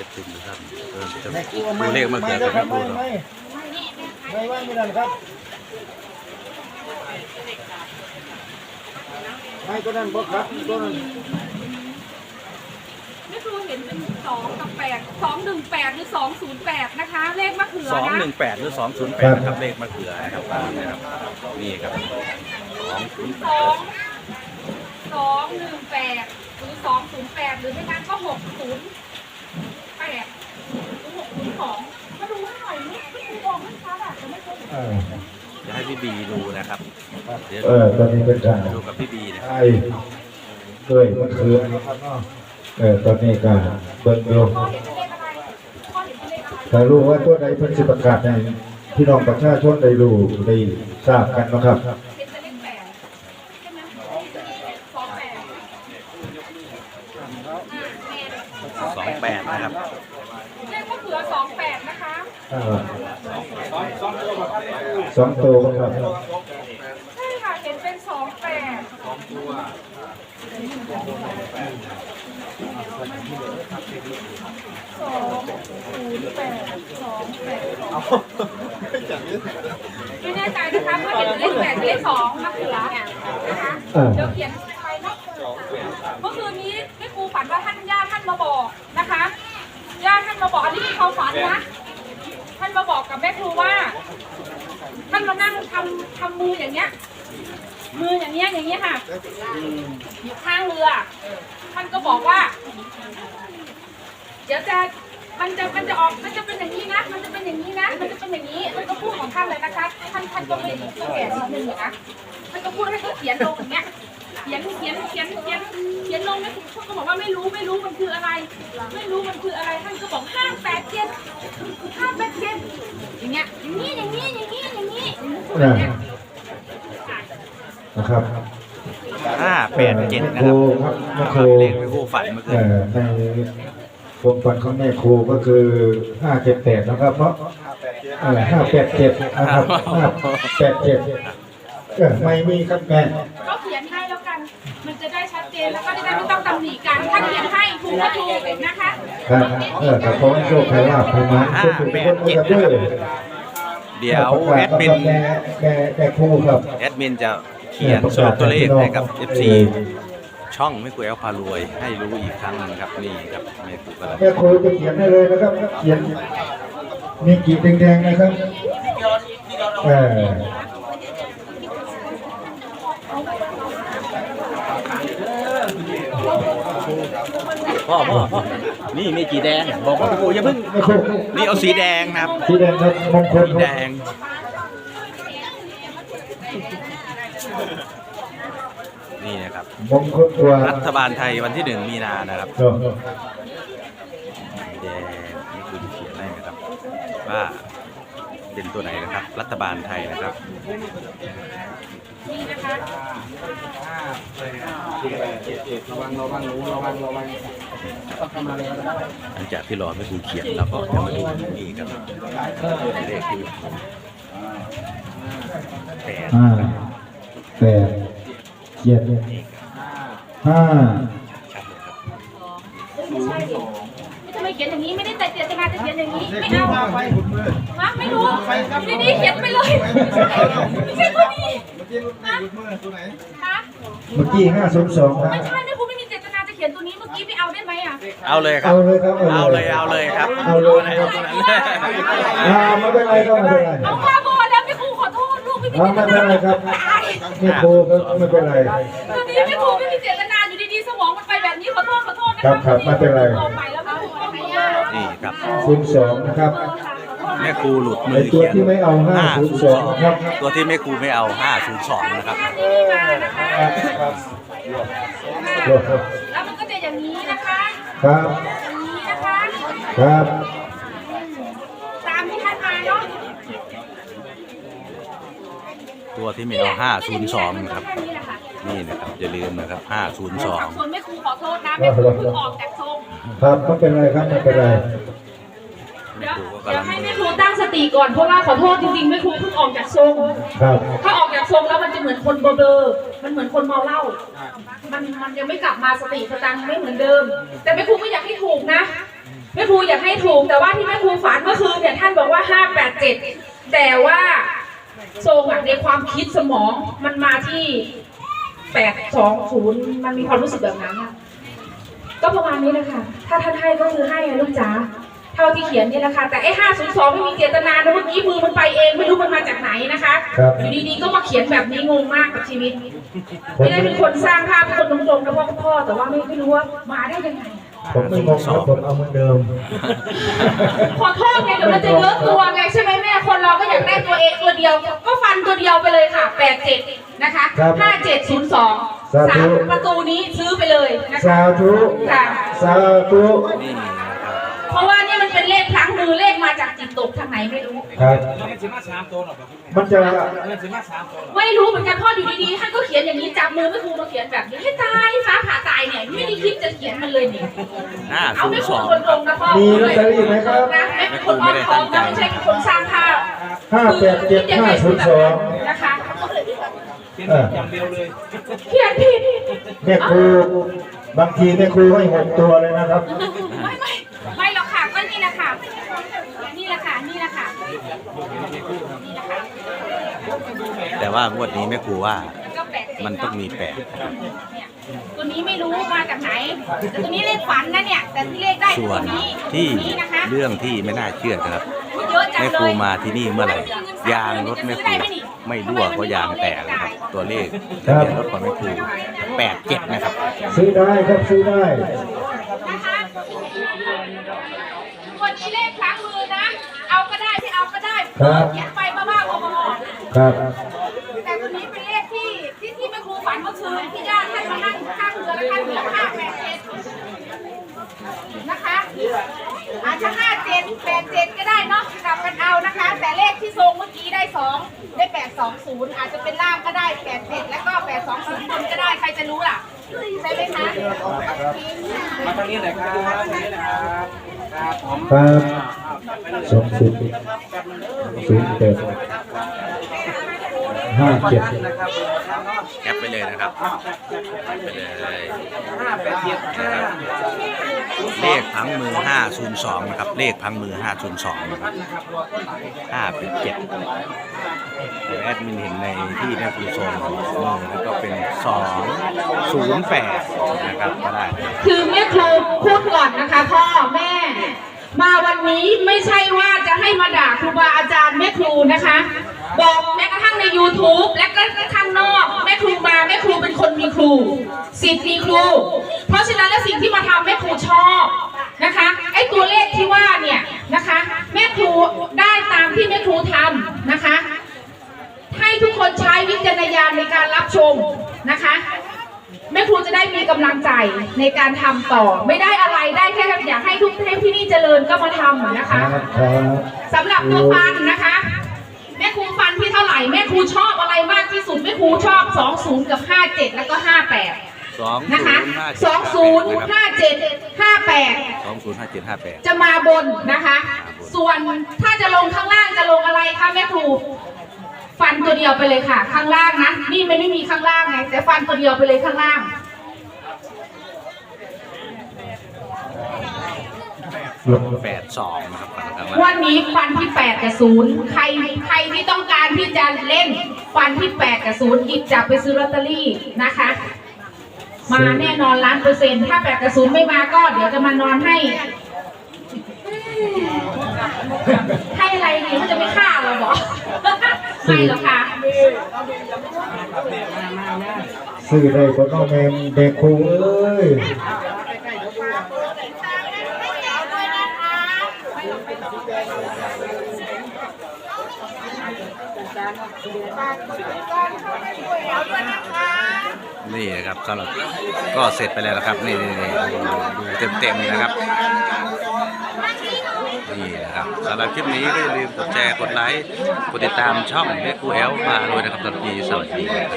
อฟซีทุกท่านเริ่มจะดูเลขมะเขือกับครัแม่บครูไม่เนาไม่ไม่ไม่ไม่ไม่ได้ครับไม่ก็นั่นบ่ครับก็นั่นไม่ครูเห็นเป็นสองกับแปดสองหนึ่งแปดหรือสองศูนย์แปดนะคะ เลขมะเขือสองนะหนึ่งแปดหรือสองศูนย์แปดนะครับเลขมะเขือนะครับนะครับนี่ครับสองศูนย์แปสอดงสองหนึ่งแปดหรือสองศูนย์แปดหรือไม่งั้นก็หกศูนย์ ดหรือหกศูนย์สองมาดูให้หน่อยนี่ไม่ครูบอกไม่ชัดอะแต่ไม่เคยเออจะให้พี่บีดูนะครับ เดี๋ยวเออตอนนี้เป็นการดูกับพี่บีนะไอ้เคยมันคือนะครับเนาะเออตอนนี้ก็เบิ่งดูพ่อเห็นเป็นเลขอะไรพ่อเห็นเป็นเลขอะไรถ้ารู้ว่าตัวใดเพิ่นสิประกาศให้พี่น้องประชาชนได้รู้ได้ทราบกันนะครับ 28 นะครับ เลขมะเขือสองแปดนะคะอ่าสองตัวครับใช่ค่ะเห็นเป็นสองแปดสองศูนย์แปดสองแปดไม่แน่ใจนะคะเมื่อเห็นเลขแปดเลขสองมะเขือนะคะเดี๋ยวเขียน มาบอกอันนี้คือความฝันนะ ท่านมาบอกกับแม่ครูว่า ท่านมานั่งทำทำมืออย่างเงี้ย มืออย่างเงี้ยอย่างเงี้ยค่ะอยู่ข้างเรือ ท่านก็บอกว่า เดี๋ยวจะมันจะมันจะออกมันจะเป็นอย่างนี้นะ มันจะเป็นอย่างนี้นะ มันจะเป็นอย่างนี้ท่านก็พูดของท่านเลยนะคะ ท่านท่านก็ไม่ก็แก่นิดนึงอะนะท่านก็พูดให้เขาเขียนลงอย่างเงี้ยเขียนเขียนเขียนเขียนเขียนลงนะท่านก็บอกว่าไม่รู้ไม่รู้มันคืออะไร ไม่รู้มันคืออะไรท่านก็บอกห้าแปดเจ็ดห้าแปดเจ็ดอย่างเงี้ยอย่างนี้อย่างนี้อย่างนี้อย่างนี้พูดอย่างเงี้ยนะครับห้าแปดเจ็ดนะคครูรับครับแม่ครูเลขไม่คู่ฝันเมื่อคืเอ่นอในความฝันของแม่ครูก็คือห้าเจ็ดแปดนะครับเนาะห้าแปดเจ็ดนะครับห้าแปดเจ็ดเออไม่มีครับแม่ก็เขียนให้แล้วกันมัน จะได้ชัดเจนแล้วก็จะได้ไม่ต้องตำหนิกันถ้าเขียนให้ถูกก็ถูกนะคะครับเออแต่ขอให้โชคให้ลาภให้มาทุกคนนะครับด้วยเดี๋ยวแอดมินแม่แม่แม่ครูครับ แอดมินจะเขียนสรุปตัวเลขให้กับ FC ช่องไม่คุยเอาพารวย ให้รู้อีกครั้งหนึงครับนี่ครับไม่ถูกอะไรแม่ครูจะเขียนให้เลยนะครับ เขียนมีกี่แดงๆนะครับเออ พ่อพ่อพ่อนี่มีกี่แดงบอกว่าโอ้อย่าเพิ่งแม่ครูนี่เอาสีแดงนะครับ สีแดงครับมงคลสีคแดรับงนี่นะครับ มงคลกว่ารัฐบาลไทยวันที่หนึ่งมีนานะครับเนาะสีแดงนี่คือเขียนให้นะครับว่า เป็นตัวไหนนะครับ รัฐบาลไทยนะครับนี่นะคะหลังจากที่รอไม่คุณเขียนแล้วก็จะมาดูนี่กันเลขที่แปดแปดเจ็ดห้า ชัดเลยครับ ไม่ใช่ดิไม่ทำไมเขียนอย่างนี้ ไม่ได้แต่เจตนาจะเขียนอย่างนี้ไม่เอาฮะไม่รู้นี่นี่เขียนไปเลยไม่ใช่ตัวนี้นะคะเมื่อกี้ห้าศูนย์สองนะไม่ใช่ไม่คุณไม่มีเจตนาจะเขียนตัวนี้เมื่อกี้ไม่เอาได้ไหมอะเอาเลยครับ เอาเลยครับเอาเลยเอาเลยครับเอาเลยเอาตัวนั้นอ่าไม่เป็นไรก็ไม่เป็นไรเอาว่าพอแล้วไม่ครูขอโทษลูกไม่มีอ่าเจไม่ตเป็นนาไรครับตายไม่ครูครับไม่เป็นไร ตัวนี้ไม่ครูไม่มีเจตนาอยู่ดีๆสมองมันไปแบบนี้ขอโทษขอโทษนะครัคะบครับไม่เป็นไรต่อไปแล้วไม่ครูก็ไม่ยาก นี่ ครับศูนย์สองนะครับแม่ครูหลุดมืไออตัวเขียนที่ไม่เอาห้าศูนย์สองนะครับตัวที่แม่ครูไม่เอา502นะครับที่มานะคะครับแล้วมันก็จะอย่างนี้นะคะครับอย่างนี้นะคะครับตามที่ท่านมาเนาะตัวที่ไม่เอา502นะครับแค่นี้แหละค่ะนี่นะครับอย่าลืมนะครับส่วน502แม่ครูขอโทษนะแม่ครูเพิ่งออกจากทรงครับไม่เป็นไรครับไม่เป็นไรแม่ เดี๋ยวครูก็เดี๋กำยวลังให้แม่ครูตั้งสติก่อนเพราะว่าขอโทษจริงๆแม่ครูเพิ่งออกจากทรงครับ ถ้าออกจากทรงแล้วมันจะเหมือนคนเบลอๆมันเหมือนคนเมาเหล้ามันมันยังไม่กลับมาสติสตังค์ไม่เหมือนเดิม แต่แม่ครูไม่อยากให้ถูกนะแม่ครูอยากให้ถูกแต่ว่าที่แม่ครูฝันเมื่อคืนเนี่ยท่านบอกว่าห้าแปดเจ็ดแต่ว่าทรงอะในความคิดสมองมันมาที่แปดสองศูนย์มันมีความรู้สึกแบบนั้นอะก็ประมาณนี้นะคะ ถ้าท่านให้ก็คือให้อะลูกจ๋าเท่าที่เขียนเนี่ยนะคะแต่ไอ้ห้าศูนย์สองไม่มีเจตนานะเมื่อกี้มือมันไปเองไม่รู้มันมาจากไหนนะคะครับอยู่ดีๆก็มาเขียนแบบนี้งงมากกับชีวิตผมไม่ได้เป็นคนสร้างภาพเป็นคนตรงๆนะพ่อคุณพ่อแต่ว่าไม่ไม่รู้ว่ามาได้ยังไงผมไม่งงครับผมเอาเหมือนเดิม ขอโทษไงเดี๋ยวมันจะเยอะตัวไงใช่ไหมแม่คนเราก็อยากได้ตัวเองตัวเดียว ก็ฟันตัวเดียวไปเลยค่ะแปดเจ็ดนะคะครับห้าเจ็ดศูนย์สองสาธุสามประตูนี้ซื้อไปเลยนะคะสาธุค่ะสาธุนี่นะครับเพราะว่า เนี่ยมันเป็นเลขพลั้งมือเลขมาจากจิตตกทางไหนไม่รู้ ครับ มันสิมาสามตัวหรอกครับมันจะมันสิมาสามตัวหรอกไม่รู้เหมือนกันพ่ออยู่ดีๆท่านก็เขียนอย่างนี้จับมือไม่ครูมาเขียนแบบนี้ให้ตายฟ้าผ่าตายเนี่ยไม่ได้คิดจะเขียนมันเลยเนี่ยห้าเอาศูนไม่ย์คสนองคนตรงนะพ่อมีลอตเตอรี่ไหมครับนะไม่เป็นคนอ้อมค้อมนะไม่ใช่เป็นคนสร้างภาพห้าแปดเจ็ดห้าศูนย์สองนะคะเขียนอย่างเดียวเลยเขียนผิดแม่ครูบางทีแม่ครูให้หกตัวเลยนะครับไม่ไม่ไม่หรอกค่ะก็นี่แหละค่ะ นี่แหละค่ะ นี่แหละค่ะ นี่ แหละค่ะแต่ว่างวดนี้แม่ครูว่าก็แปดเจ็ดมันต้องมีแปดเนี่ยตัวนี้ไม่รู้มาจากไหน แต่ตัวนี้เลขฝันนะเนี่ย แต่ที่เลขได้คือส่วตันวนี้ที่ตัวนี้นะคะเรื่องที่ไม่น่าเชื่อนะครับ เยอะจังแม่เลครูยมาที่นี่เมื่อไหร่ยางรถแม่ครูไม่รั่วเพราะยางแตกนะครับ ตัวเลขทะเบียนรถของแม่ครูแปดเจ็ดนะครับ ซื้อได้ครับซื้อได้ นะคะคนนี้เลขครั้งมือนะ เอาก็ได้ไม่เอาก็ได้ครับเขียนไปบ้าๆบอๆครับ แต่ตัวนี้เป็นเลขที่ที่ที่แม่ครูฝันเมื่อคืนที่ญาติท่านมานั่งข้างเรือและท่านเหลือห้าแปดเจ็ดนะคะอาจจะห้าเจ็ดแปดเจ็ดก็ได้เนาะกลับกันเอานะคะ แต่เลขที่ทรงเมื่อกี้ได้สองได้แปดสองศูนย์อาจจะเป็นล่างก็ได้แปดเจ็ดแล้วก็แปดสองศูนย์บนก็ได้ใครจะรู้ล่ะใช่ไหมคะมาทางนี้หน่อยครับทางนี้นะครับครับผมครับ สองศูนย์ศูนย์แปดห้าเจ็ดนะครับแคปไปเลยนะครับแคปไปเลยห้าแปดเจ็ดห้าเลขพังมือ502นะครับ เลขพังมือ502นะครับนะครับรอต้นไหล5เป็น7แต่แอดมินเห็นในที่แม่ครูส่งมือแล้วก็เป็น208นะครับก็ได้นะครับคือแม่ครูพูดก่อนนะคะพ่อแม่ มาวันนี้ไม่ใช่ว่าจะให้มาด่าครูบาอาจารย์แม่ครูนะคะ บอกแม้กระทั่งใน YouTube และก็ข้างนอกแม่ครูมาแม่ครูเป็นคนมีครูสิทธิ์มีครู เพราะฉะนั้นแล้วสิ่งที่มาทำแม่ครูชอบนะคะไอ้ตัวเลขที่ว่าเนี่ยนะคะ แม่ครูได้ตามที่แม่ครูทำนะคะ ให้ทุกคนใช้วิจารณญาณในการรับชมนะคะ แม่ครูจะได้มีกำลังใจในการทำต่อ ไม่ได้อะไรได้แค่อยากให้ทุกให้ที่นี่เจริญก็มาทำนะครัคะบครับสำหรับตัวฟันนะคะ แม่ครูฟันที่เท่าไหร่แม่ครูชอบอะไรมากที่สุดแม่ครูชอบ 20 กับ 57 แล้วก็ 58นะคะ20 57 58 205758จะมาบนนะคะ ส่วนถ้าจะลงข้างล่างจะลงอะไรคะแม่ครู ฟันตัวเดียวไปเลยค่ะ ข้างล่างนะ นี่มันไม่มีข้างล่างไง แต่ฟันตัวเดียวไปเลยข้างล่าง 82นะครับฝั่งข้างล่างวันนี้ฟันที่8กับ0ใครใครที่ต้องการที่จะเล่นฟันที่8กับ0หยิบจับไปซื้อลอตเตอรี่นะคะ มาแน่นอนล้านเปอร์เซ็นต์ถ้า8กับ0ไม่มาก็เดี๋ยวจะมานอนให้ให้อะไรดีมันจะไม่ฆ่าเราบอกไม่หรอกค่ะซื้อได้ก็ต้องแมมเด็กครูเอ้ย นี่นะครับสำหรับก็เสร็จไปแล้วนะครับ นี่นี่ดูเต็มๆเลยนะครับ นี่นะครับสำหรับคลิปนี้ก็อย่าลืมกดแชร์กดไลค์กดติดตามช่องแม่ครูแอลมาด้วยนะครับสำหรับทีสวัสดีครับ